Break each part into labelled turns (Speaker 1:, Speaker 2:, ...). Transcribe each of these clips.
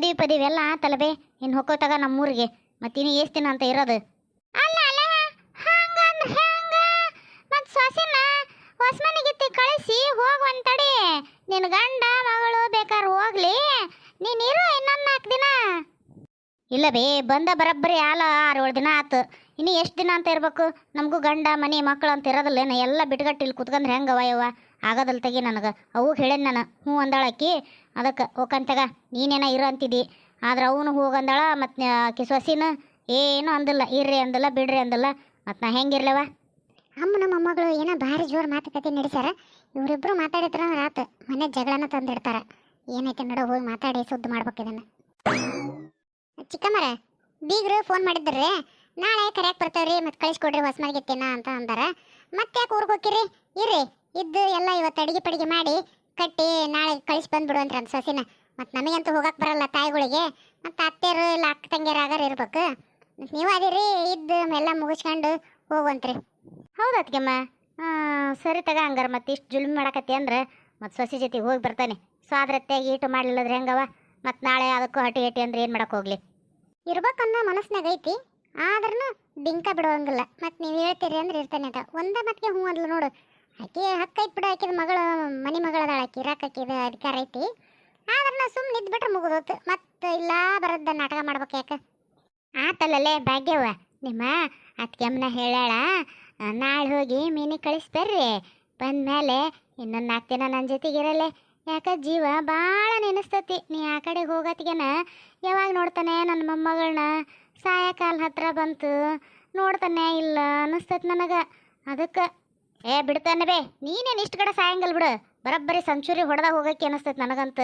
Speaker 1: ಮದುವೆ ಪದವಿ ಎಲ್ಲ ಆತಲ್ಲವೆ ಬೇ. ಇನ್ನು ಹೊಕ್ಕೋತಾಗ ನಮ್ಮೂರಿಗೆ. ಮತ್ತಿನ್ನು ಎಷ್ಟು ದಿನ ಅಂತ ಇರೋದು? ಅಲ್ಲ ಅಲ್ಲ ಹಂಗಂದ್ರೆ ಹೆಂಗ? ಮತ್ತು ಸೊಸೆನ ಹೊಸ್ಮನಿಗಿತ್ತಿ ಕಳಿಸಿ ಹೋಗುವಂತ ತಡಿ ನಿನ್ನ ಗಂಡ ಮಗಳು ಬೇಕಾದ್ರೆ ಹೋಗ್ಲಿ. ನೀನು ಇರು ಇನ್ನೊಂದು ನಾಲ್ಕು ದಿನ. ಇಲ್ಲ ಬೇ, ಬಂದ ಬರಬ್ಬರಿ ಆಲ ಆರು ಏಳು ದಿನ ಆತು. ಇನ್ನು ಎಷ್ಟು ದಿನ ಅಂತ ಇರಬೇಕು? ನಮಗೂ ಗಂಡ, ಮನೆ ಮಕ್ಕಳು ಅಂತ ಇರೋದಿಲ್ಲೇನ? ಎಲ್ಲ ಬಿಟ್ಗಟ್ಟಿಲ್ಲಿ ಕುತ್ಕಂದ್ರೆ ಹೆಂಗವ ಯವ್ವ ಆಗೋದಲ್ಲ ತೆಗಿ ನನಗೆ. ಅವು ಹೇಳೇನು ನಾನು, ಹ್ಞೂ ಅಂದಾಳಕ್ಕಿ ಅದಕ್ಕೆ ಹೋಗಂತಾಗ ನೀನೇನ ಇರು ಅಂತಿದ್ದಿ. ಆದ್ರೆ ಅವನು ಹೋಗಂದಾಳ ಮತ್ತು ಆಕಿ ಸೊಸಿನ, ಏನೂ ಅಂದಿಲ್ಲ, ಇರ್ರಿ ಅಂದಿಲ್ಲ, ಬಿಡ್ರಿ ಅಂದಿಲ್ಲ ಮತ್ತು ನಾ ಹೆಂಗಿರ್ಲವ
Speaker 2: ಅಮ್ಮನ ಮೊಮ್ಮಗಳು ಏನೋ ಭಾರಿ ಜೋರು ಮಾತುಕತೆ ನಡೆಸ್ಯಾರ. ಇವರಿಬ್ಬರು ಮಾತಾಡಿದ್ರ ರಾತ್ ಮನೆ ಜಗಳನ ತಂದಿಡ್ತಾರ. ಏನೈತೆ ನೋಡೋ, ಹೋಗಿ ಮಾತಾಡಿ, ಸುದ್ದಿ ಮಾಡ್ಬೇಕು ಇದನ್ನ. ಚಿಕ್ಕಮ್ಮರ, ಬೀಗರು ಫೋನ್ ಮಾಡಿದ್ರಿ. ನಾಳೆ ಕರೆಯಾಕ್ ಬರ್ತಾವ್ರಿ ಮತ್ತೆ ಕಳಿಸ್ಕೊಡ್ರಿ ಹೊಸ್ಮರ್ಗಿತ್ತೇನ ಅಂತ ಅಂದಾರ. ಮತ್ತೆ ಯಾಕೆ ಊರಿಗೆ ಹೋಗಿರಿ ಇರ್ರಿ. ಇದ್ದು ಎಲ್ಲ ಇವತ್ತು ಅಡಿಗೆ ಪಡಿಗೆ ಮಾಡಿ ಕಟ್ಟಿ ನಾಳೆ ಕಳಿಸಿ ಬಂದ್ಬಿಡು ಅಂತ ಸೊಸಿನ. ಮತ್ತು ನಮಗಂತೂ ಹೋಗಕ್ಕೆ ಬರಲ್ಲ ತಾಯಿಗಳಿಗೆ. ಮತ್ತು ಅತ್ತೆಯರು ಇಲ್ಲ ಅಕ್ಕ ತಂಗಿಯರು ಆಗಾರ ಇರ್ಬೇಕು. ನೀವು ಅದಿರಿ ಇದ್ದು ಎಲ್ಲ ಮುಗಿಸ್ಕೊಂಡು ಹೋಗುವಂತ್ರಿ.
Speaker 1: ಹೌದತ್ಗೆಮ್ಮ ಸರಿ ತಗ ಹಂಗಾರ ಮತ್ತೆ ಇಷ್ಟು ಜುಲ್ಮಿ ಮಾಡಕತ್ತಿ ಅಂದ್ರೆ ಮತ್ತು ಸೊಸಿ ಜೊತೆಗೆ ಹೋಗಿ ಬರ್ತಾನೆ. ಸ್ವಾದ್ರತ್ತೆಗೆ ಈಟು ಮಾಡಲಿಲ್ಲದ್ರೆ ಹೆಂಗವ? ಮತ್ತು ನಾಳೆ ಅದಕ್ಕೂ ಹಟಿ ಹಟಿ ಅಂದ್ರೆ ಏನು ಮಾಡಕ್ಕೆ ಹೋಗ್ಲಿ?
Speaker 2: ಇರ್ಬೇಕನ್ನೋ ಮನಸ್ಸಿನಾಗ ಐತಿ. ಆದ್ರೂ ಬಿಂಕ ಬಿಡುವಂಗಿಲ್ಲ ಮತ್ತು ನೀವು ಹೇಳ್ತೀರಿ ಅಂದ್ರೆ ಇರ್ತಾನೆ ಅಂತ. ಒಂದೇ ಮತ್ತೆ ಹ್ಞೂ ಅಂದ್ಲು ನೋಡು. ಆಕೆ ಹಕ್ಕ ಐತ್ ಬಿಡು ಆಕಿದ ಮಗಳು, ಮನಿ ಮಗಳದಾಳ ಆಕಿ ಇರಾಕ ಆಕಿದ ಅಧಿಕಾರ ಐತಿ. ಆದ್ರೂ ಸುಮ್ಮನೆ ಇದ್ಬಿಟ್ರೆ ಮುಗಿದೋತು. ಮತ್ತೆ ಇಲ್ಲ ಬರದ ನಾಟಕ ಮಾಡ್ಬೇಕು ಯಾಕೆ?
Speaker 1: ಆತಲ್ಲಲ್ಲೇ ಭಾಗ್ಯವ ನಿಮ್ಮ ಅತ್ಗೆಮ್ಮನ ಹೇಳಾಳ ನಾಳೆ ಹೋಗಿ ಮೀನಿ ಕಳಿಸ್ಬರ್ರಿ. ಬಂದ್ಮೇಲೆ ಇನ್ನೊಂದು ನಾಲ್ಕು ದಿನ ನನ್ನ ಜೊತೆಗಿರಲ್ಲ ಯಾಕ ಜೀವ ಭಾಳ ನೆನೆಸ್ತತಿ. ನೀ ಆ ಕಡೆಗೆ ಹೋಗತ್ತಿಗೆನ ಯಾವಾಗ ನೋಡ್ತಾನೆ ನನ್ನ ಮೊಮ್ಮಗಳನ್ನ ಸಾಯಕಾಲ ಹತ್ರ ಬಂತು, ನೋಡ್ತಾನೆ ಇಲ್ಲ ಅನ್ನಿಸ್ತತಿ ನನಗೆ. ಅದಕ್ಕೆ ಏ ಬಿಡ್ತಾನೆ ಬೇ, ನೀನೇನು ಇಷ್ಟು ಕಡೆ ಸಾಯಂಗಲ್ ಬಿಡು. ಬರೋಬ್ಬರಿ ಸಂಚೂರಿ ಹೊಡೆದ ಹೋಗಕ್ಕೆ ಅನಿಸ್ತೈತೆ ನನಗಂತ.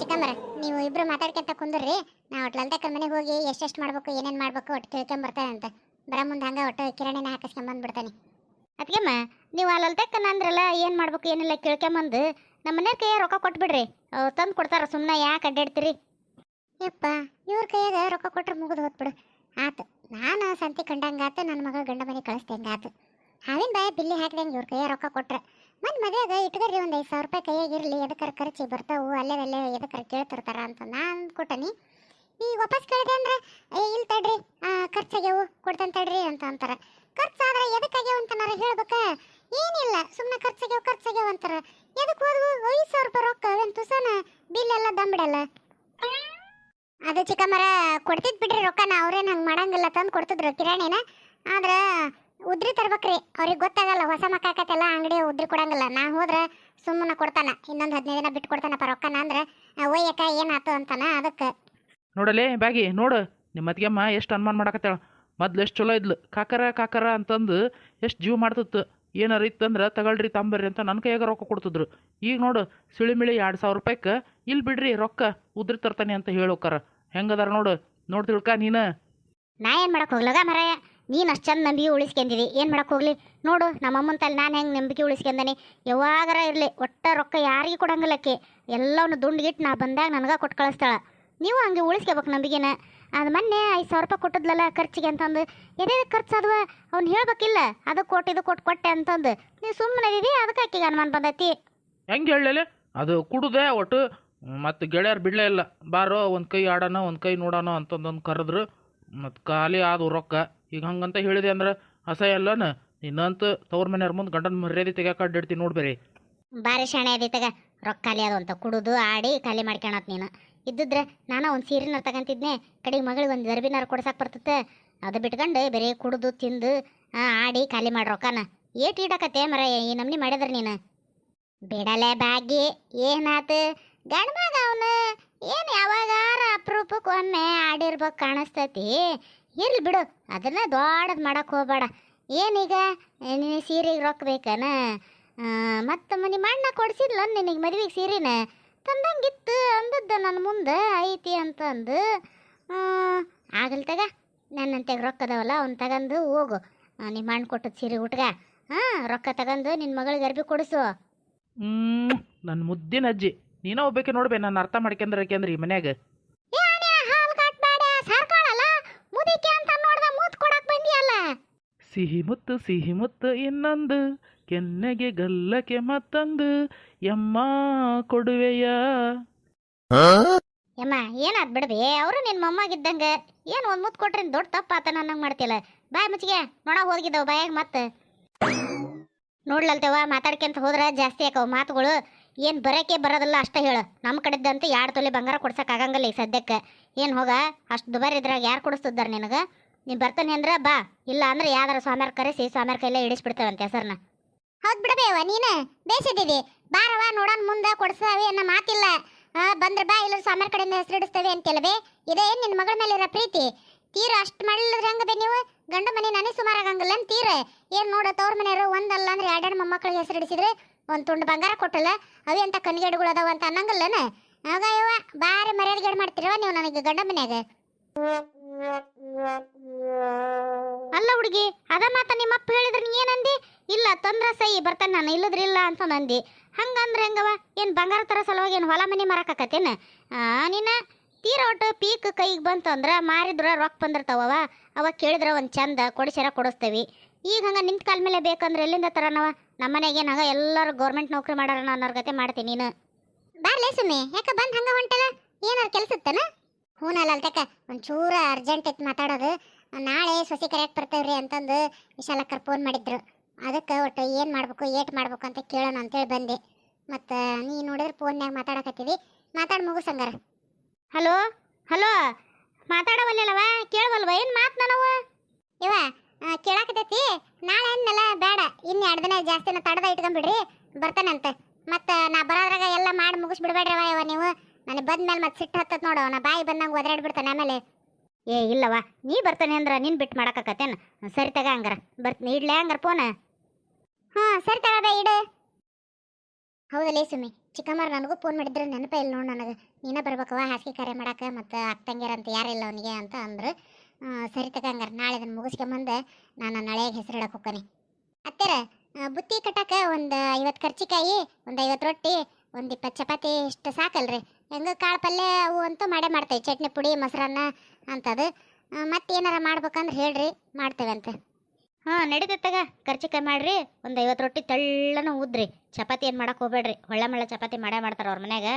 Speaker 2: ಚಿಕ್ಕಮ್ಮರ ನೀವು ಇಬ್ರು ಮಾತಾಡ್ಕೊಂತ ಕುಂದ್ರಿ. ನಾ ಲಲಿತಕ್ಕನ ಮನೆಗೆ ಹೋಗಿ ಎಷ್ಟೆಷ್ಟು ಮಾಡ್ಬೇಕು, ಏನೇನು ಮಾಡ್ಬೇಕು ಒಟ್ಟು ತಿಳ್ಕೊಂಬರ್ತಾನೆ ಅಂತ. ಬರ ಮುಂದೆ ಹಂಗೆ ಒಟ್ಟು ಕಿರಣಿನ ಹಾಕಿಸ್ಕೊಂಬಂದ್ಬಿಡ್ತಾನೆ
Speaker 1: ಅದಕ್ಕೆಮ್ಮ ನೀವು ಅಲ್ಲಲ್ತಕ್ಕ ಅಂದ್ರಲ್ಲ ಏನು ಮಾಡ್ಬೇಕು, ಏನಿಲ್ಲ ಕೇಳ್ಕೊಂಬಂದು ನಮ್ಮ ಮನೆ ಕೈಯ ರೊಕ್ಕ ಕೊಟ್ಬಿಡ್ರಿ. ಅವ್ರು ತಂದು ಕೊಡ್ತಾರ ಸುಮ್ಮನೆ ಯಾಕೆ ಅಡ್ಡಾಡ್ತೀರಿ?
Speaker 2: ಯಪ್ಪ, ಇವ್ರ ಕೈಯಾಗ ರೊಕ್ಕ ಕೊಟ್ರೆ ಮುಗಿದು ಹೋಗ್ಬಿಡು ಆತು. ನಾನು ಸಂತಿ ಕಂಡಂಗಾತು, ನನ್ನ ಮಗ ಗಂಡ ಮನೆ ಕಳಿಸ್ದಂಗೆ ಆತು ಹಾವಿನ ಬಾಯ ಬಿಲ್ಲಿ ಹಾಕಿದಂಗೆ ಇವ್ರ ಕೈಯ ರೊಕ್ಕ ಕೊಟ್ರೆ. ಮನ್ ಮದುವೆಗ ಇಟ್ಕರ್ರಿ ಒಂದು ಐದು ಸಾವಿರ ರೂಪಾಯಿ ಕೈಯಾಗ ಇರಲಿ, ಎದಕ್ಕಾರ ಖರ್ಚಿ ಬರ್ತಾವು, ಅಲ್ಲೇ ಅಲ್ಲೇ ಎದಕ್ಕಾರ ಕೇಳ್ತಿರ್ತಾರ ಅಂತ ನಾನು ಕೊಟ್ಟನಿ. ಈ ವಾಪಸ್ ಕೇಳಿದೆ ಅಂದ್ರೆ ಇಲ್ಲಿ ತಡ್ರಿ ಖರ್ಚಾಗ್ಯವು, ಕೊಡ್ತಾನೆ ತಡ್ರಿ ಅಂತ ಅಂತಾರ. ಖರ್ಚಾದ್ರೆ ಅಂತ ಅಂತನಾರ ಹೇಳ್ಬೇಕ? ಏನಿಲ್ಲ ಸುಮ್ಮನೆ ಖರ್ಚಾಗ್ಯವು ಖರ್ಚಾಗ್ಯವು ಅಂತಾರ. ಎದಕ್ಕೆ ಹೋದ್ವು? ಐದು ಸಾವಿರ ರೂಪಾಯಿ ರೊಕ್ಕ ತುಸನ? ಬಿಲ್ ಎಲ್ಲ ದಮ್ಬಿಡಲ್ಲ ಅದು ಚಿಕ್ಕಮ್ಮರ ಕೊಡ್ತಿದ್ ಬಿಡ್ರಿ ರೊಕ್ಕನ, ಅವ್ರೇನು ಹಂಗೆ ಮಾಡಂಗಿಲ್ಲ, ತಂದು ಕೊಡ್ತಿದ್ರು ಕಿರಾಣಿನ. ಆದ್ರೆ ಉದ್ರಿ ತರ್ಬೇಕ್ರಿ, ಅವ್ರಿಗೆ ಗೊತ್ತಾಗಲ್ಲ, ಹೊಸ ಮಕ್ಕಾಕತ್ತೆಲ್ಲ ಅಂಗಡಿ ಉದ್ರಿ ಕೊಡಂಗಿಲ್ಲ. ನಾ ಹೋದ್ರೆ ಸುಮ್ಮನೆ ಕೊಡ್ತಾನ, ಇನ್ನೊಂದು ಹದಿನೈದು ದಿನ ಬಿಟ್ಟು ಕೊಡ್ತಾನಪ್ಪ ರೊಕ್ಕನ ಅಂದ್ರೆ ಒಯ್ಯಕ್ಕ ಏನಾಯ್ತು ಅಂತಾನ ಅದಕ್ಕೆ.
Speaker 3: ನೋಡಲೇ ಬಾಗಿ ನೋಡು ನಿಮ್ಮ ಅತ್ತಿಗೆಮ್ಮ ಎಷ್ಟು ಅನುಮಾನ ಮಾಡಕತ್ತಾಳ. ಮೊದ್ಲು ಎಷ್ಟು ಚಲೋ ಇದ್ಲು, ಕಾಕರ ಕಾಕರ ಅಂತಂದು ಎಷ್ಟು ಜೀವ ಮಾಡ್ತಿತ್ತು. ಏನಾರ ಇತ್ತಂದ್ರೆ ತಗೊಳ್ರಿ ತಂಬರ್ರಿ ಅಂತ ನನ್ನ ಕೈಯಾಗ ರೊಕ್ಕ ಕೊಡ್ತಿದ್ರು. ಈಗ ನೋಡು ಸಿಳಿಮಿಳಿ ಎರಡು ಸಾವಿರ ರೂಪಾಯ್ಗೆ ಇಲ್ಲಿ ಬಿಡ್ರಿ ರೊಕ್ಕ ಉದ್ರಿ ತರ್ತಾನೆ ಅಂತ ಹೇಳೋಕಾರ. ಹೆಂಗದಾರ ನೋಡು, ನೋಡಿ ತಿಳ್ಕ ನೀನು.
Speaker 1: ನಾ ಏನು ಮಾಡಕ್ಕೆ ಹೋಗ್ಲಗ ಮರಾಯ? ನೀನು ಅಷ್ಟು ಚಂದ ನಂಬಿಕೆ ಉಳಿಸ್ಕೊಂಡಿದಿ. ಏನು ಮಾಡಕ್ಕೆ ಹೋಗ್ಲಿ? ನೋಡು ನಮ್ಮ ಅಮ್ಮನ ತಲೆ ನಾನು ಹೆಂಗೆ ನಂಬಿಕೆ ಉಳಿಸ್ಕೊಂಡಾನೆ ಯಾವಾಗಾರ ಇರಲಿ, ಒಟ್ಟ ರೊಕ್ಕ ಯಾರಿಗೂ ಕೊಡಂಗಿಲ್ಲಕ್ಕೆ. ದುಂಡು ದುಂಡ್ಗಿಟ್ಟು ನಾ ಬಂದಾಗ ನನಗೆ ಕೊಟ್ಟು ಕಳಿಸ್ತಾಳೆ. ನೀವು ಹಂಗೆ ಉಳಿಸ್ಕೋಬೇಕು ನಂಬಿಕೆನ. ಅದು ಮೊನ್ನೆ ಐದು ಸಾವಿರ ರೂಪಾಯಿ ಕೊಟ್ಟಿದ್ಲಲ್ಲ ಖರ್ಚಿಗೆ ಅಂತಂದು. ಎದೇ ಖರ್ಚು ಅದು ಅವ್ನು ಹೇಳ್ಬೇಕಿಲ್ಲ. ಅದು ಕೊಟ್ಟು ಇದು ಕೊಟ್ಟು ಕೊಟ್ಟೆ ಅಂತಂದು. ನೀವು ಸುಮ್ಮನೆ ಇದೀವಿ ಅದಕ್ಕೆ ಆಕಿಗೆ ಅನುಮಾನ ಬಂದೈತಿ.
Speaker 3: ಹೆಂಗೆ ಹೇಳಲೆ ಅದು ಕುಡುದೆ ಒಟ್ಟು ಮತ್ತು ಗೆಳೆಯರು ಬಿಡಲೇ ಇಲ್ಲ. ಬಾರೋ ಒಂದು ಕೈ ಆಡೋಣ ಒಂದು ಕೈ ನೋಡೋಣ ಅಂತಂದೊಂದು ಕರೆದ್ರು. ಮತ್ತು ಖಾಲಿ ಆದವು ರೊಕ್ಕ. ಈಗ ಹಂಗಂತ ಹೇಳಿದೆ ಅಂದ್ರೆ ಅಸಹ್ಯ ಅಲ್ಲನ? ಇನ್ನಂತೂ ತವ್ರ ಮನೆಯವ್ರ ಮುಂದೆ ಗಂಡನ ಮರ್ಯಾದೆ ತೆಗಿಯಕ್ಕೆ ಅಡ್ಡಿಡ್ತೀನಿ ನೋಡ್ಬೇರಿ
Speaker 1: ಬಾರಿ ಶಾಣೆ ಅದೈತಾಗ ರೊಕ್ಕ ಖಾಲಿ ಅದು ಅಂತ ಕುಡಿದು ಆಡಿ ಖಾಲಿ ಮಾಡ್ಕೊಳತ್ ನೀನು. ಇದ್ದಿದ್ರೆ ನಾನು ಒಂದು ಸೀರೆನಾರು ತಗೊಂತಿದ್ನೆ. ಕಡೆಗೆ ಮಗಳಿಗೆ ಒಂದು ದರ್ಬಿನಾರ ಕೊಡ್ಸಕ್ಕೆ ಬರ್ತತೆ. ಅದು ಬಿಟ್ಕೊಂಡು ಬೇರೆ ಕುಡಿದು, ತಿಂದು ಆಡಿ ಖಾಲಿ ಮಾಡಿ ರೊಕ್ಕನ. ಏಟ್ ಇಡಕತ್ತೆ ಮರ ಈ ನಮ್ನಿ ಮಾಡಿದ್ರೆ ನೀನು? ಬಿಡಲೆ ಬಾಗಿ, ಏನಾತು? ಗಂಡ್ಮಗ ಅವನು. ಏನು ಯಾವಾಗಾರ ಅಪರೂಪಕ್ಕೆ ಒಮ್ಮೆ ಆಡಿರ್ಬೇಕು ಕಾಣಿಸ್ತತಿ. ಇರ್ಲಿ ಬಿಡು, ಅದನ್ನ ದೊಡ್ಡದು ಮಾಡಕ್ಕೆ ಹೋಗ್ಬೇಡ. ಏನೀಗ? ನೀನು ಸೀರೆಗೆ ರೊಕ್ಕ ಬೇಕನ? ಮತ್ತು ನಿಮ್ಮ ಅಣ್ಣ ಕೊಡ್ಸಿದ್ಲ ನಿನಗೆ ಮದುವೆಗೆ ಸೀರೆನ? ತಂದಂಗಿತ್ತು ಅಂದದ್ದ ನನ್ನ ಮುಂದೆ ಐತಿ ಅಂತಂದು. ಆಗಲ್ ತಗ ನನ್ನಂತೆಗೆ ರೊಕ್ಕ ಅದಾವಲ್ಲ ಅವ್ನು ತಗಂದು ಹೋಗು. ನಿಮ್ಮ ಅಣ್ಣ ಕೊಟ್ಟದ ಸೀರೆ ಹುಟ್ಟಗ ಹಾಂ ರೊಕ್ಕ ತಗಂದು ನಿನ್ನ ಮಗಳಿಗೆ ಅರ್ಬಿ ಕೊಡಿಸು.
Speaker 3: ನನ್ನ ಮುದ್ದಿನ ಅಜ್ಜಿ. ನೀನ ಒಬ್ಬಕ್ಕೆ ನೋಡ್ಬೇ ನಾನು ಅರ್ಥ ಮಾಡ್ಕೊಂಡ್ರೆ ಯಾಕೆಂದ್ರೆ ಈ ಮನ್ಯಾಗ?
Speaker 1: ಅಂತ
Speaker 3: ಸಿಹಿ ಮುತ್ತು ಸಿಹಿ ಮುತ್ತು ಇನ್ನೊಂದು. ಕೆನ್ನೆಗೆ ಗಲ್ಲಕ್ಕೆ ಮತ್ತಂದು ಎಮ್ಮ ಕೊಡುವೆಯ?
Speaker 1: ಯಮ್ಮ ಏನಾದ್ ಬಿಡದೆ? ಅವರು ನಿನ್ನ ಮೊಮ್ಮಗಿದ್ದಂಗ. ಏನು ಒಂದು ಮುತ್ತು ಕೊಟ್ರಿ ದೊಡ್ಡ ತಪ್ಪಾತ ನನ್ನಂಗ್ ಮಾಡ್ತಿಲ್ಲ ಬಾಯ್ ಮುಚ್ಚಿಗೆ. ನೋಡ ಹೋಗಿದ್ದಾವ ಬಾಯಾಗ ಮತ್ತೆ ನೋಡ್ಲಲ್ತೇವ ಮಾತಾಡ್ಕೊಂತ ಹೋದ್ರೆ ಜಾಸ್ತಿ ಆಕವ ಮಾತುಗಳು. ಏನು ಬರೋಕೆ ಬರೋದಿಲ್ಲ ಅಷ್ಟೇ ಹೇಳು. ನಮ್ಮ ಕಡೆದಂತೂ ಎರಡು ತೊಲೆ ಬಂಗಾರ ಕೊಡ್ಸಕ್ ಆಗಂಗಿಲ್ಲ ಈ ಸದ್ಯಕ್ಕೆ. ಏನು ಹೋಗ ಅಷ್ಟು ದುಬಾರಿ ಇದ್ರಾಗ ಯಾರು ಕೊಡಿಸ್ತಿದ್ದಾರೆ ನಿನಗೆ? ನೀನು ಬರ್ತಾನೆ ಅಂದ್ರೆ ಬಾ. ಇಲ್ಲ ಅಂದ್ರೆ ಯಾವ್ದಾರ ಸ್ವಾಮ್ಯಾರ ಕರೆಸಿ ಸ್ವಾಮ್ಯಾರ ಕೈಲೇ ಇಡಿಸ್ಬಿಡ್ತೇವಂತೆ ಹೆಸರನ್ನ
Speaker 2: ಹೌದ್ ಬಿಡಬೇವ ನೀನು ಬೇಸಿದ್ದೀವಿ. ಬಾರವ ನೋಡೋಣ ಮುಂದೆ ಕೊಡ್ಸಾವಿ ಅನ್ನೋ ಮಾತಿಲ್ಲ. ಬಂದ್ರೆ ಬಾ ಇಲ್ಲ ಸಾಮಾರ್ ಕಡೆಯಿಂದ ಹೆಸರಿಡಿಸ್ತೇವೆ ಅಂತೆಲ್ಲವೇ ಇದೇ ನಿನ್ನ ಮಗಳ ಮೇಲೆ ಇರೋ ಪ್ರೀತಿ? ತೀರ ಅಷ್ಟು ಮಾಡಿಲ್ಲದ್ರೆ ಹಂಗ ಬೇ ನೀವು? ಗಂಡ ಮನೆ ನಾನೇ ಸುಮಾರು ಆಗಂಗಿಲ್ಲ ಅಂತ ತೀರ? ಏನು ನೋಡ, ತವ್ರ ಮನೆಯವರು ಒಂದಲ್ಲ ಅಂದ್ರೆ ಎರಡೆರಡು ಮೊಮ್ಮಕ್ಕಳಿಗೆ ಹೆಸರಿಡಿಸಿದ್ರೆ ಒಂದು ತುಂಡು ಬಂಗಾರ ಕೊಟ್ಟಲ್ಲ, ಅವೇ ಅಂತ ಕನ್ಗೆಡುಗಳು ಅದಾವ ಅಂತ ಅನ್ನಂಗಿಲ್ಲನ? ಆಗ ಇವ ಬಾರಿ ಮರ್ಯಾದೆಗೇಡು ಮಾಡ್ತಿರವ ನೀವು ನನಗೆ ಗಂಡ ಮನ್ಯಾಗ.
Speaker 1: ಅಲ್ಲ ಹುಡುಗಿ, ಅದ ಮಾತ ನಿಮ್ಮಪ್ಪ ಹೇಳಿದ್ರೆ ನೀ ಏನಂದಿ? ಇಲ್ಲ, ತಂದ್ರ ಸೈ, ಬರ್ತಾನೆ ನಾನು, ಇಲ್ಲದ್ರ ಇಲ್ಲ ಅಂತ ಅಂದಿ ಹಂಗಂದ್ರೆ ಹೆಂಗವ? ಏನು ಬಂಗಾರ ತರ ಸಲುವಾಗಿ ಏನು ಹೊಲ ಮನೆ ಮಾರಕತ್ತೇನ ನೀನು ತೀರ ಒಟ್ಟು ಪೀಕ್ ಕೈಗೆ ಬಂತು ಅಂದ್ರೆ ಮಾರಿದ್ರ ರೊಕ್ಕ ಬಂದಿರ್ತಾವವ. ಅವ ಕೇಳಿದ್ರೆ ಒಂದು ಚಂದ ಕೊಡಿಸ್ಯಾರ ಕೊಡಿಸ್ತೇವಿ. ಈಗ ಹಂಗೆ ನಿಂತ ಕಾಲ ಮೇಲೆ ಬೇಕಂದ್ರೆ ಎಲ್ಲಿಂದ ತರನವ? ನಮ್ಮ ಮನೆಗೆ ಏನಾಗ ಎಲ್ಲರೂ ಗೌರ್ಮೆಂಟ್ ನೌಕರಿ ಮಾಡಾರ ಅನ್ನೋರ್ ಗತೆ ಮಾಡ್ತೀನಿ ನೀನು.
Speaker 2: ಬಾರ್ಲೇ ಸುಮ್ಮನೆ, ಯಾಕ ಬಂದ್ ಹಂಗ ಹೊಂಟಲ್ಲ? ಏನಾರು ಕೆಲಸ ಇತ್ತನ ಅಲ್ತಕ್ಕ ಅಲ್ತಕ ಒಂಚೂರ ಅರ್ಜೆಂಟ್ ಇತ್ತು ಮಾತಾಡೋದು. ನಾಳೆ ಸೊಸಿ ಬರ್ತೇವೆ ಬರ್ತೇವ್ರಿ ಅಂತಂದು ವಿಶಾಲಕ್ಕರ್ ಫೋನ್ ಮಾಡಿದ್ರು. ಅದಕ್ಕೆ ಒಟ್ಟು ಏನು ಮಾಡಬೇಕು ಏಟ್ ಮಾಡಬೇಕು ಅಂತ ಕೇಳೋಣ ಅಂತೇಳಿ ಬಂದೆ. ಮತ್ತು ನೀ ನೋಡಿದ್ರೆ ಫೋನ್ಯಾಗ ಮಾತಾಡಕತ್ತೀವಿ. ಮಾತಾಡಿ ಮುಗಿಸಂಗಾರ
Speaker 1: ಹಲೋ ಹಲೋ ಮಾತಾಡವಲ್ಲವ ಕೇಳವಲ್ವ ಏನು ಮಾತು ನನವ
Speaker 2: ಇವ ಕೇಳಾಕತೈತಿ ನಾಳೆ ಅನ್ನಲ್ಲ ಬೇಡ. ಇನ್ನು ಎರಡು ದಿನ ಜಾಸ್ತಿನ ತಡದ ಇಟ್ಕೊಂಬಿಡ್ರಿ ಬರ್ತಾನಂತೆ. ಮತ್ತು ನಾ ಬರೋದ್ರಾಗ ಎಲ್ಲ ಮಾಡಿ ಮುಗಿಸ್ಬಿಡ್ಬೇಡ್ರವ ಇವ ನೀವು. ನನಗೆ ಬಂದ್ಮೇಲೆ ಮತ್ತೆ ಸಿಟ್ಟು ಹತ್ತತ್ ನೋಡು, ನಾ ಬಾಯಿ ಬಂದಂಗೆ ಒದರಾಡ್ಬಿಡ್ತಾನೆ ಆಮೇಲೆ.
Speaker 1: ಏ ಇಲ್ಲವ ನೀ ಬರ್ತಾನೆ ಅಂದ್ರೆ ನಿನ್ ಬಿಟ್ಟು ಮಾಡಕತ್ತೇನು ಸರಿ ತಗ ಹಂಗಾರ, ಬರ್ತೀನಿ, ಇಡ್ಲೇ ಹಂಗಾರ ಫೋನ್
Speaker 2: ಹಾಂ, ಸರಿ ತಗಬೇ ಇಡು. ಹೌದಲ್ಲೇ ಸುಮ್ಮಿ ಚಿಕ್ಕಮ್ಮರು ನನಗೂ ಫೋನ್ ಮಾಡಿದ್ರೆ, ನೆನಪೇ ಇಲ್ಲ ನೋಡು ನನಗೆ. ನೀನೇ ಬರ್ಬೇಕವ ಹಾಸಿಗೆ ಕರೆ ಮಾಡಕ್ಕೆ ಮತ್ತು ಅಕ್ಕಂಗಿರ ಅಂತ ಯಾರಿಲ್ಲ ಅವನಿಗೆ ಅಂತ ಅಂದ್ರೆ. ಸರಿ ಸರಿ ತಗಂಗಾರ ನಾಳೆ ಅದನ್ನು ಮುಗಿಸ್ಕೊಂಬಂದು ನಾನು ನಾಳೆಗೆ ಹೆಸರು ಇಡಕ್ಕೆ ಹೋಗ್ತಾನೆ. ಅತ್ತೆರ ಬುತ್ತಿ ಕಟ್ಟಕ್ಕೆ ಒಂದು ಐವತ್ತು ಕರ್ಚಿಕಾಯಿ, ಒಂದು ಐವತ್ತು ರೊಟ್ಟಿ, ಒಂದು ಇಪ್ಪತ್ತು ಚಪಾತಿ, ಇಷ್ಟು ಸಾಕಲ್ರಿ? ಹೆಂಗೆ ಕಾಳು ಪಲ್ಯ ಅವು ಅಂತೂ ಮಾಡೇ ಮಾಡ್ತೇವೆ. ಚಟ್ನಿ ಪುಡಿ, ಮೊಸರನ್ನ ಅಂಥದ್ದು ಮತ್ತೆ ಏನಾರ ಮಾಡ್ಬೇಕಂದ್ರೆ ಹೇಳ್ರಿ ಮಾಡ್ತೇವೆ ಅಂತ
Speaker 1: ಹಾಂ ನಡೀತೈತಗ ಖರ್ಚಿಕಾಯಿ ಮಾಡ್ರಿ, ಒಂದು ಐವತ್ತು ರೊಟ್ಟಿ ತೆಳ್ಳನ ಉದ್ರಿ. ಚಪಾತಿ ಏನು ಮಾಡೋಕೆ ಹೋಗ್ಬೇಡ್ರಿ. ಹೊಳ್ಳೆ ಮಳ್ಳೆ ಚಪಾತಿ ಮಾಡೇ ಮಾಡ್ತಾರೆ ಅವ್ರ ಮನ್ಯಾಗ.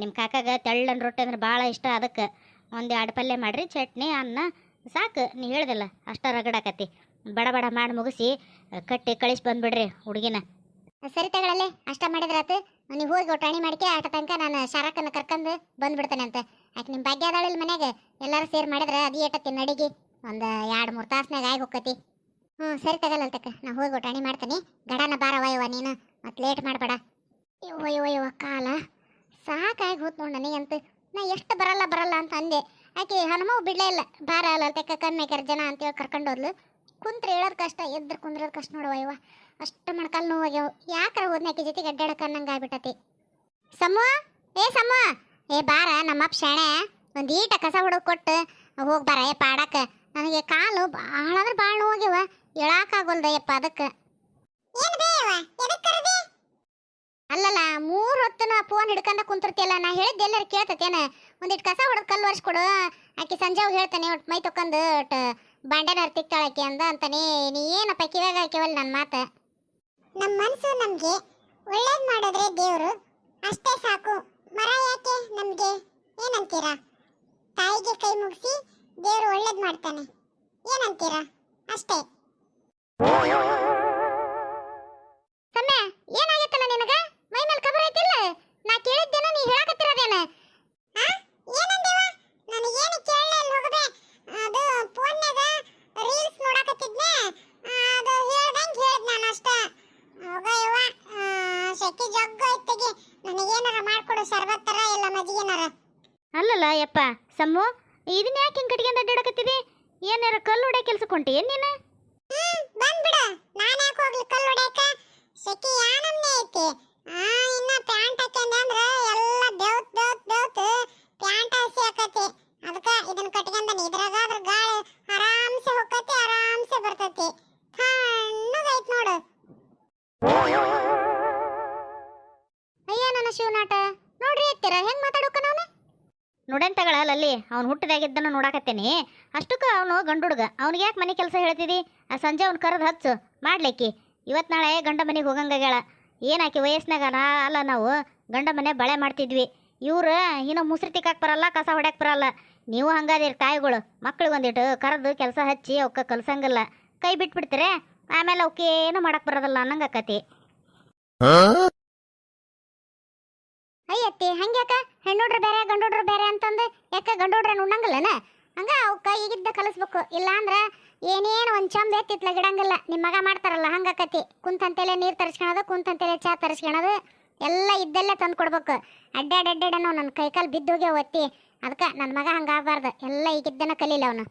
Speaker 1: ನಿಮ್ಮ ಕಾಕಾಗ ತೆಳ್ಳನ ರೊಟ್ಟಿ ಅಂದ್ರೆ ಭಾಳ ಇಷ್ಟ ಅದಕ್ಕೆ. ಒಂದು ಎರಡು ಪಲ್ಯ ಮಾಡ್ರಿ, ಚಟ್ನಿ, ಅನ್ನ, ಸಾಕು. ನೀ ಹೇಳ್ದಿಲ್ಲ, ಅಷ್ಟ ರಗಡಾಕತಿ ಬಡ ಬಡ ಮಾಡಿ ಮುಗಿಸಿ, ಕಟ್ಟಿ ಕಳಿಸಿ ಬಂದ್ಬಿಡ್ರಿ ಹುಡುಗಿನ.
Speaker 2: ಸರಿ ತಗೊಳ್ಳಲೆ ಅಷ್ಟ ಮಾಡಿದ್ರಾತು, ನೀವು ಹೋಗಿ ಒಟ್ಟು ಮಾಡಿಕೆ ಆಟ ತನಕ ನಾನು ಶಾರಕನ್ನ ಕರ್ಕೊಂಡು ಬಂದ್ಬಿಡ್ತೇನೆ ಅಂತ. ಯಾಕೆ ನಿಮ್ಮ ಭಾಗ್ಯ ಅದಾಳಿಲ್ಲ ಮನೆಗೆ ಎಲ್ಲರೂ ಸೇರಿ ಮಾಡಿದ್ರೆ ಅದು ಏಟತ್ತಿ ನಡಿಗೆ. ಒಂದು ಎರಡು ಮೂರು ತಾಸ್ನಾಗ ಆಗಿ ಹೋಗ್ಕತಿ ಹ್ಞೂ ಸರಿ ತಗೊಳ್ಳಲ್ಲ ತಕ್ಕ ನಾ ಹೋಗಿ ಒಟ್ಟು ಮಾಡ್ತೀನಿ. ಗಡನ ಬಾರವ ಯವ್ವ ನೀನು ಮತ್ತೆ ಲೇಟ್ ಮಾಡಬೇಡ. ಯವ್ವ ಕಾಲ. ಸಾಕಾಗಿ ಹೋತ್ ನೋಡಿ ನನಗಂತೂ ನಾ ಎಷ್ಟು ಬರಲ್ಲ ಬರಲ್ಲ ಅಂತ ಅಂದೆ. ಆಕೆ ಹನುಮವ್ ಬಿಡಲೇ ಇಲ್ಲ. ಬಾರ ಅಲ್ಲ ತಕ್ಕ ಕಣ್ಮೇಕರ್ ಜನ ಅಂತೇಳಿ ಕರ್ಕೊಂಡು ಹೋದ್ಲು. ಕುಂತ್ರೆ ಹೇಳೋದು ಕಷ್ಟ, ಎದ್ರು ಕುಂದ್ರೋದು ಕಷ್ಟ ನೋಡುವ ಯವ್ವ ಅಷ್ಟು ಮೊಣಕಾಲು ನೋವಾಗ್ಯವು. ಯಾಕರ ಹೋದ್ನಾಕಿ ಜೊತೆಗೆ ಅಡ್ಡಾಡಕ ಅನ್ನಂಗೆ ಆಗ್ಬಿಟ್ಟತಿ? ಸಮ್ಮು ಏ ಸಮ್ಮು ಏ ಬಾರ ನಮ್ಮಪ್ಪ ಶಾಣೆ. ಒಂದು ಈಟ ಕಸ ಹುಡುಗ ಕೊಟ್ಟು ಹೋಗಿ ಬಾರ, ಏ ಪಾಡಕ. ನನಗೆ ಕಾಲು ಭಾಳ ಅಂದ್ರೆ ಭಾಳ ನೋವಾಗ್ಯವ. ಹೇಳಕ್ಕಾಗೋಲ್ದಯ್ಯಪ್ಪ ಅದಕ್ಕೆ. ಅಲ್ಲಲ್ಲ, ಮೂರು ಹೊತ್ತನ ಫೋನ್ ಹಿಡ್ಕೊಂಡ ಕುಂತಿರ್ತಿಯಲ್ಲ, ನಾ ಹೇಳಿದ್ದೆ ಎಲ್ಲರೂ ಕೇಳ್ತತೇನ? ಒಂದಿಟ್ಟು ಕಸ ಹೊಡೆದು ಕಲ್ಲು ಒರೆಸ್ಕೊಡು ಆಕೆ ಸಂಜೆ ಹೇಳ್ತಾನೆ ಒಟ್ಟು ಮೈ ತೊಕೊಂಡು ಒಟ್ಟು ಬಾಂಡೆನ ತಿಕ್ತಾಳಕ್ಕೆ ಅಂದ ಅಂತಾನೆ. ನೀ ಏನಪ್ಪ ಕಿವ್ಯಾಗ ಹಾಕ್ಯವಲ್ಲ ನನ್ನ ಮಾತು? ನಮ್ಮ ಮನಸ್ಸು ನಮಗೆ ಒಳ್ಳೇದು ಮಾಡಿದ್ರೆ ದೇವರು ಅಷ್ಟೇ ಸಾಕು. ಮರ ಯಾಕೆ ನಮಗೆ? ಏನಂತೀರಾ? ತಾಯಿಗೆ ಕೈ ಮುಗಿಸಿ ದೇವರು ಒಳ್ಳೇದು ಮಾಡ್ತಾನೆ. ಏನಂತೀರಾ? ಅಷ್ಟೇ ಸಮ್ಯ ಏನಾಗಿತ್ತಲ್ಲ ನಿನಗ ಮೈ ಮೇಲೆ ಕಬರ್ ಐತಿಲ್ಲ ನಾ ಕೇಳಿದ್ದೇನ ನೀ ಹೇಳಕತ್ತಿರೋದೇನ ಏನಂದೇವ ನನಗೇನು ಕೇಳಲೇ ಹೋಗದೆ ಅದು ಫೋನ್ಯಾಗ ರೀಲ್ಸ್ ನೋಡಕತ್ತಿದ್ನೆ ಅದು ಹೇಳ್ದಂಗೆ ಹೇಳಿದ್ ನಾನು ಅಷ್ಟ ಹೋಗಯ್ಯವ ಶೆಕೆ ಜಗ್ಗು ಐತೆಗೆ ನನಗೇನಾರ ಮಾಡ್ಕೊಡು ಶರ್ಬತ್ ತರ ಇಲ್ಲ ಮಜ್ಜಿಗೆನಾರ
Speaker 1: ಅಲ್ಲಲ್ಲ ಯಪ್ಪ ಸಮ್ಮು, ಇದನ್ನ ಯಾಕೆ ಹಿಂಗೆ ಅಂತ ಅಡ್ಡಾಡಕತ್ತಿದಿ ಏನಾರ ಕಲ್ಲು ಹೊಡೆ ಕೆಲ್ಸಕ್ಕೆ ಹೊಂಟಿ ಏನ್ ನೀನು
Speaker 2: ಬಂದ್ಬಿಡ ನಾನು ಯಾಕೆ ಹೋಗ್ಲಿ ಕಲ್ಲು ಹೊಡೆಕ ಶೆಕೆ ಯಾನಮ್ನೆ ಐತಿ. ಆ, ಇನ್ನ ಪ್ಯಾಂಟ್ ಹಾಕೊಂಡೆ ಅಂದ್ರೆ ಎಲ್ಲ ದೇವ್ತ್ ದೇವ್ತ್ ದೇವ್ತ್ ಪ್ಯಾಂಟ್ ಹಸಿ ಆಕತಿ ಅದಕ್ಕ ಇದನ್ನ ಕಟ್ಕೊಂಡನಿ ಇದ್ರಾಗಾದ್ರ ಗಾಳಿ ಆರಾಮ್ಸೆ ಹೋಗತಿ ಆರಾಮ್ಸೆ ಬರ್ತೈತಿ. ತಣ್ಣಗೈತ್ ನೋಡು.
Speaker 1: ಅಯ್ಯ, ನನ್ನ ಶಿವನಾಟ. ನೋಡ್ರಿ ಎತ್ತೀರ ಹೆಂಗ್ ಮಾತಾಡೋಕ ನಾವು ನೋಡೇನ್ ಅಲ್ಲಿ ಅವ್ನು ಹುಟ್ಟದಾಗಿದ್ದನ್ನು ನೋಡಾಕತ್ತೇನಿ. ಅಷ್ಟಕ್ಕೆ ಅವನು ಗಂಡು ಹುಡುಗ ಅವ್ನಿಗೆ ಯಾಕೆ ಮನೆ ಕೆಲಸ ಹೇಳ್ತಿದ್ದಿ ಆ ಸಂಜೆ ಅವ್ನು ಕರೆದು ಹಚ್ಚು. ಮಾಡ್ಲಿಕ್ಕಿ. ಇವತ್ತು ನಾಳೆ ಗಂಡ ಮನೆಗೆ ಹೋಗಂಗಾಗ್ಯಾಳ ಏನಾಕಿ ವಯಸ್ಸಿನಾಗ ನಾ ಅಲ್ಲ ನಾವು? ಗಂಡ ಮನೆ ಬಳೆ ಮಾಡ್ತಿದ್ವಿ. ಇವ್ರು ಇನ್ನು ಮುಸ್ರಿ ತಿಕ್ಕಾಕ್ ಬರಲ್ಲ, ಕಸ ಹೊಡ್ಯಾಕ್ ಬರಲ್ಲ. ನೀವು ಹಂಗಾದಿರಿ ತಾಯಿಗಳು. ಮಕ್ಳಿಗೆ ಒಂದಿಟ್ಟು ಕರೆದು ಕೆಲಸ ಹಚ್ಚಿ ಅವಕ್ಕೆ ಕಲ್ಸಂಗಿಲ್ಲ. ಕೈ ಬಿಟ್ಬಿಡ್ತೀರೇ? ಆಮೇಲೆ ಅವಕ್ಕೆ ಏನು ಮಾಡಕ್ಕೆ ಬರೋದಿಲ್ಲ ಅನ್ನಂಗೆ ಆಕತಿ.
Speaker 2: ಅಯ್ಯತ್ತಿ ಹಂಗ್ಯಾಕ? ಹೆಣ್ಣುಡ್ರು ಬೇರೆ, ಗಂಡುಡ್ರು ಬೇರೆ ಅಂತಂದು ಯಾಕ ಗಂಡುಡ್ರ ಉಣ್ಣಂಗಿಲ್ಲನ? ಹಂಗ ಅವಕ್ಕ ಈಗಿದ್ದ ಕಲಿಸ್ಬೇಕು. ಇಲ್ಲಾಂದ್ರ ಏನೇನು ಒಂದು ಚಂದ ಎತ್ತಿತ್ಲ ಗಿಡಂಗಿಲ್ಲ. ನಿಮ್ಮ ಮಗ ಮಾಡ್ತಾರಲ್ಲ ಹಂಗಾಕತಿ ಕುಂತಂತೇಲೆ ನೀರು ತರಿಸ್ಕೊಳೋದು ಕುಂತಂತೇಲೆ ಚಾ ತರಿಸ್ಕೊಳೋದು ಎಲ್ಲ ಇದ್ದಲ್ಲೇ ತಂದು ಕೊಡ್ಬೇಕು. ಅಡ್ಡಾಡ್ ಅಡ್ಡಾಡನೋ ನನ್ನ ಕೈಕಾಲು ಬಿದ್ದೋಗ್ಯಾವ ಒತ್ತಿ ಅದಕ್ಕೆ ನನ್ನ ಮಗ ಹಂಗಾಗಬಾರ್ದು ಎಲ್ಲ ಈಗಿದ್ದನ ಕಲೀಲ ಅವನು.